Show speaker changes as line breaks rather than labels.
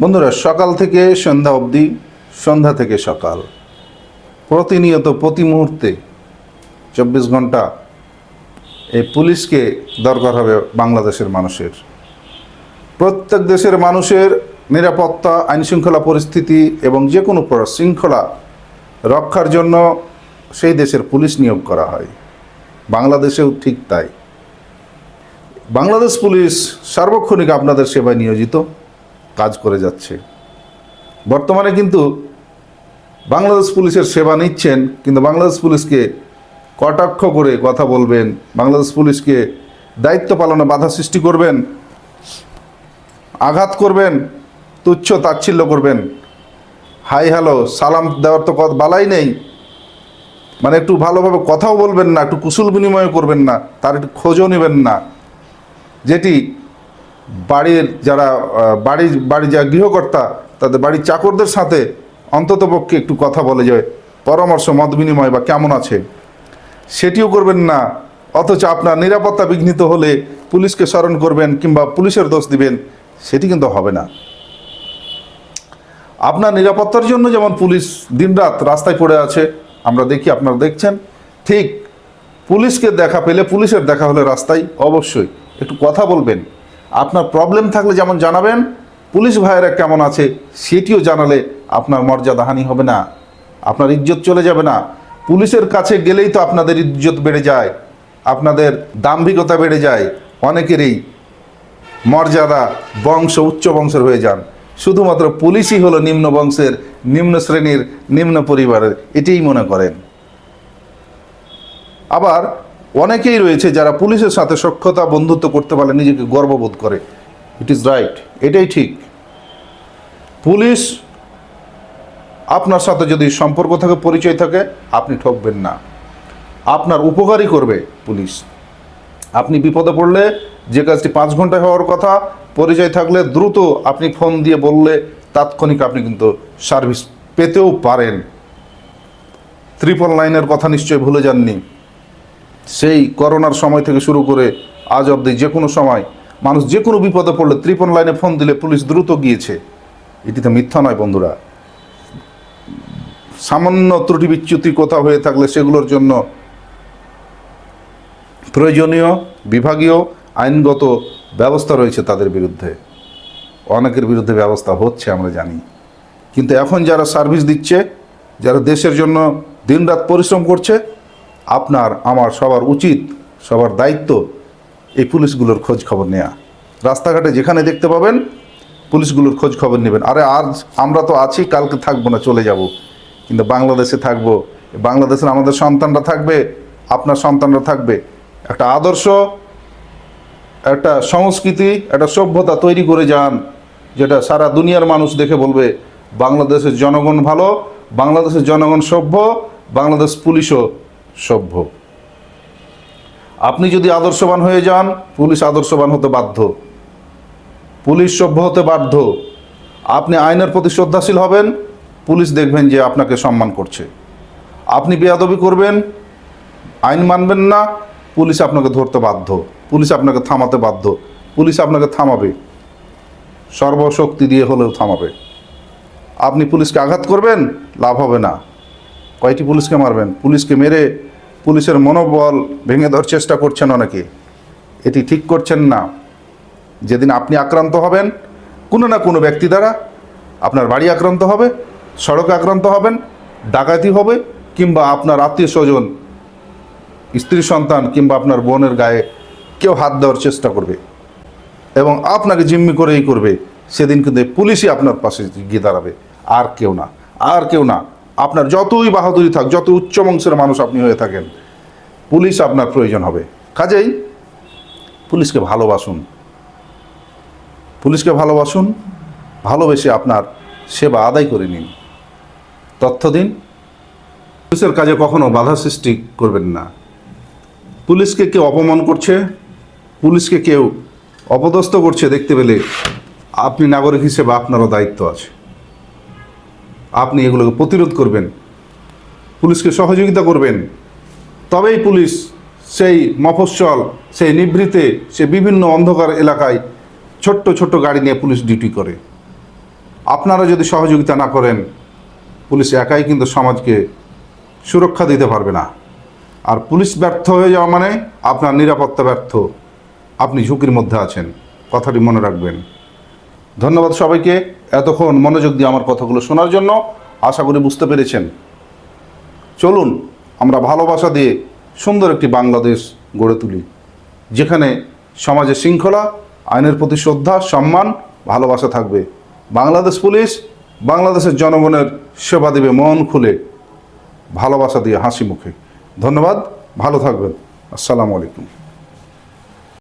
বন্ধুরা, সকাল থেকে সন্ধ্যা অবধি, সন্ধ্যা থেকে সকাল। প্রতিনিয়ত প্রতি মুহূর্তে চব্বিশ ঘণ্টা এই পুলিশকে দরকার হবে বাংলাদেশের মানুষের। প্রত্যেক দেশের মানুষের নিরাপত্তা, আইনশৃঙ্খলা পরিস্থিতি এবং যে কোনো শৃঙ্খলা রক্ষার জন্য সেই দেশের পুলিশ নিয়োগ করা হয়। বাংলাদেশেও ঠিক তাই। বাংলাদেশ পুলিশ সার্বক্ষণিক আপনাদের সেবায় নিয়োজিত। করে যাচ্ছে। বর্তমানে কিন্তু বাংলাদেশ পুলিশের সেবা নিচ্ছেন, কিন্তু বাংলাদেশ পুলিশকে কটাক্ষ করে কথা বলবেন, বাংলাদেশ পুলিশকে দায়িত্ব পালনে বাধা সৃষ্টি করবেন, আঘাত করবেন, তুচ্ছ তাচ্ছিল্য করবেন। হাই হ্যালো, সালাম দেওয়ার তো বালাই নেই। মানে একটু ভালোভাবে কথাও বলবেন না, একটু কুশল বিনিময় করবেন না, তার একটু খোঁজও নেবেন না। যেটি বাড়ির যারা বাড়ির বাড়ির যা গৃহকর্তা, তাদের বাড়ির চাকরদের সাথে অন্ততপক্ষে একটু কথা বলে যায় পরামর্শ, মত বিনিময় বা কেমন আছে? সেটিও করবেন না। অথচ আপনার নিরাপত্তা বিঘ্নিত হলে পুলিশকে স্মরণ করবেন কিংবা পুলিশের দোষ দিবেন, সেটি কিন্তু হবে না। আপনার নিরাপত্তার জন্য যেমন পুলিশ দিনরাত রাস্তায় পড়ে আছে, আমরা দেখি, আপনারা দেখছেন, ঠিক পুলিশকে দেখা পেলে, পুলিশের দেখা হলে রাস্তায় অবশ্যই একটু কথা বলবেন। আপনার প্রবলেম থাকলে যেমন জানাবেন, পুলিশ ভাইয়েরা কেমন আছে সেটিও জানালে আপনার মর্যাদাহানি হবে না, আপনার ইজ্জত চলে যাবে না। পুলিশের কাছে গেলেই তো আপনাদের ইজ্জত বেড়ে যায়, আপনাদের দাম্ভিকতা বেড়ে যায়, অনেকেরই মর্যাদা বংশ, উচ্চ বংশের হয়ে যান। শুধুমাত্র পুলিশই হলো নিম্ন বংশের, নিম্ন শ্রেণির, নিম্ন পরিবারের, এটাই মনে করেন। আবার অনেকেই রয়েছে যারা পুলিশের সাথে সক্ষতা বন্ধুত্ব করতে পারলে নিজেকে গর্ববোধ করে। ইট ইজ রাইট এটাই ঠিক। পুলিশ আপনার সাথে যদি সম্পর্ক থাকে, পরিচয় থাকে, আপনি ঠকবেন না। আপনার উপকারই করবে পুলিশ। আপনি বিপদে পড়লে যে কাজটি পাঁচ ঘন্টায় হওয়ার কথা, পরিচয় থাকলে দ্রুত আপনি ফোন দিয়ে বললে তাৎক্ষণিক আপনি কিন্তু সার্ভিস পেতেও পারেন। ত্রিপল লাইনের কথা নিশ্চয়ই ভুলে যাননি। সেই করোনার সময় থেকে শুরু করে আজ অবধি যে কোনো সময় মানুষ যে কোনো বিপদে পড়লে ত্রিপন লাইনে ফোন দিলে পুলিশ দ্রুত গিয়েছে। এটি তো মিথ্যা নয় বন্ধুরা। সামান্য ত্রুটি বিচ্যুতি কোথাও হয়ে থাকলে সেগুলোর জন্য প্রয়োজনীয়, বিভাগীয়, আইনগত ব্যবস্থা রয়েছে তাদের বিরুদ্ধে। অনেকের বিরুদ্ধে ব্যবস্থা হচ্ছে আমরা জানি। কিন্তু এখন যারা সার্ভিস দিচ্ছে, যারা দেশের জন্য দিনরাত পরিশ্রম করছে আপনার, আমার সবার উচিত, সবার দায়িত্ব এই পুলিশগুলোর খোঁজ খবর নেওয়া রাস্তাঘাটে যেখানে দেখতে পাবেন, পুলিশগুলোর খোঁজ খবর নেবেন। আরে আজ আমরা তো আছি, কালকে থাকব না, চলে যাব। কিন্তু বাংলাদেশে থাকব। বাংলাদেশের আমাদের সন্তানরা থাকবে, আপনার সন্তানরা থাকবে। একটা আদর্শ, একটা সংস্কৃতি, একটা সভ্যতা তৈরি করে যান, যেটা সারা দুনিয়ার মানুষ দেখে বলবে, বাংলাদেশের জনগণ ভালো, বাংলাদেশের জনগণ সভ্য, বাংলাদেশ পুলিশও। সভ্য। আপনি যদি আদর্শবান হয়ে যান, পুলিশ আদর্শবান হতে বাধ্য। পুলিশ সভ্য হতে বাধ্য। আপনি আইনের প্রতি শ্রদ্ধাশীল হবেন, পুলিশ দেখবেন যে আপনাকে সম্মান করছে। আপনি বেয়াদবি করবেন, আইন মানবেন না, পুলিশ আপনাকে ধরতে বাধ্য। পুলিশ আপনাকে থামাতে বাধ্য। পুলিশ আপনাকে থামাবে। সর্বশক্তি দিয়ে হলেও থামাবে। আপনি পুলিশকে আঘাত করবেন, লাভ হবে না। কয়টি পুলিশকে মারবেন? পুলিশকে মেরে পুলিশের মনোবল ভেঙে দেওয়ার চেষ্টা করছেন অনেকে। এটি ঠিক করছেন না। যেদিন আপনি আক্রান্ত হবেন, কোনো না কোনো ব্যক্তি দ্বারা আপনার বাড়ি আক্রান্ত হবে, সড়কে আক্রান্ত হবেন, ডাকাতি হবে, কিংবা আপনার আত্মীয় স্বজন, স্ত্রী সন্তান, কিংবা আপনার বোনের গায়ে কেউ হাত দেওয়ার চেষ্টা করবে এবং আপনাকে জিম্মি করেই করবে। সেদিন কিন্তু পুলিশই আপনার পাশে গিয়ে দাঁড়াবে। আর কেউ না। আর কেউ না। আপনার যতই বাহাদুরি থাক, যত উচ্চ বংশের মানুষ আপনি হয়ে থাকেন, পুলিশ আপনার প্রয়োজন হবে। কাজেই পুলিশকে ভালোবাসুন। পুলিশকে ভালোবাসুন, ভালোবেসে আপনার সেবা আদায় করে নিন। তথ্য দিন। পুলিশের কাজে কখনো বাধা সৃষ্টি করবেন না। পুলিশকে কেউ অপমান করছে, পুলিশকে কেউ অপদস্থ করছে, দেখতে পেলে আপনি নাগরিক হিসেবে আপনারও দায়িত্ব আছে। আপনি এগুলোকে প্রতিরোধ করবেন। পুলিশকে সহযোগিতা করবেন। তবেই পুলিশ সেই মফস্বল, সেই নিভৃতে, সে বিভিন্ন অন্ধকার এলাকায় ছোট্ট ছোট্ট গাড়ি নিয়ে পুলিশ ডিউটি করে। আপনারা যদি সহযোগিতা না করেন, পুলিশ একাই কিন্তু সমাজকে সুরক্ষা দিতে পারবে না। আর পুলিশ ব্যর্থ হয়ে যাওয়া মানে আপনার নিরাপত্তা ব্যর্থ। আপনি ঝুঁকির মধ্যে আছেন। কথাটি মনে রাখবেন। ধন্যবাদ সবাইকে। এতক্ষণ মনোযোগ দিয়ে আমার কথাগুলো শোনার জন্য আশা করি বুঝতে পেরেছেন। চলুন, আমরা ভালোবাসা দিয়ে সুন্দর একটি বাংলাদেশ গড়ে তুলি, যেখানে সমাজে শৃঙ্খলা, আইনের প্রতি শ্রদ্ধা, সম্মান, ভালোবাসা থাকবে। বাংলাদেশ পুলিশ, বাংলাদেশের জনগণের সেবা দেবে মন খুলে, ভালোবাসা দিয়ে হাসি মুখে। ধন্যবাদ, ভালো থাকবেন। আসসালামু আলাইকুম।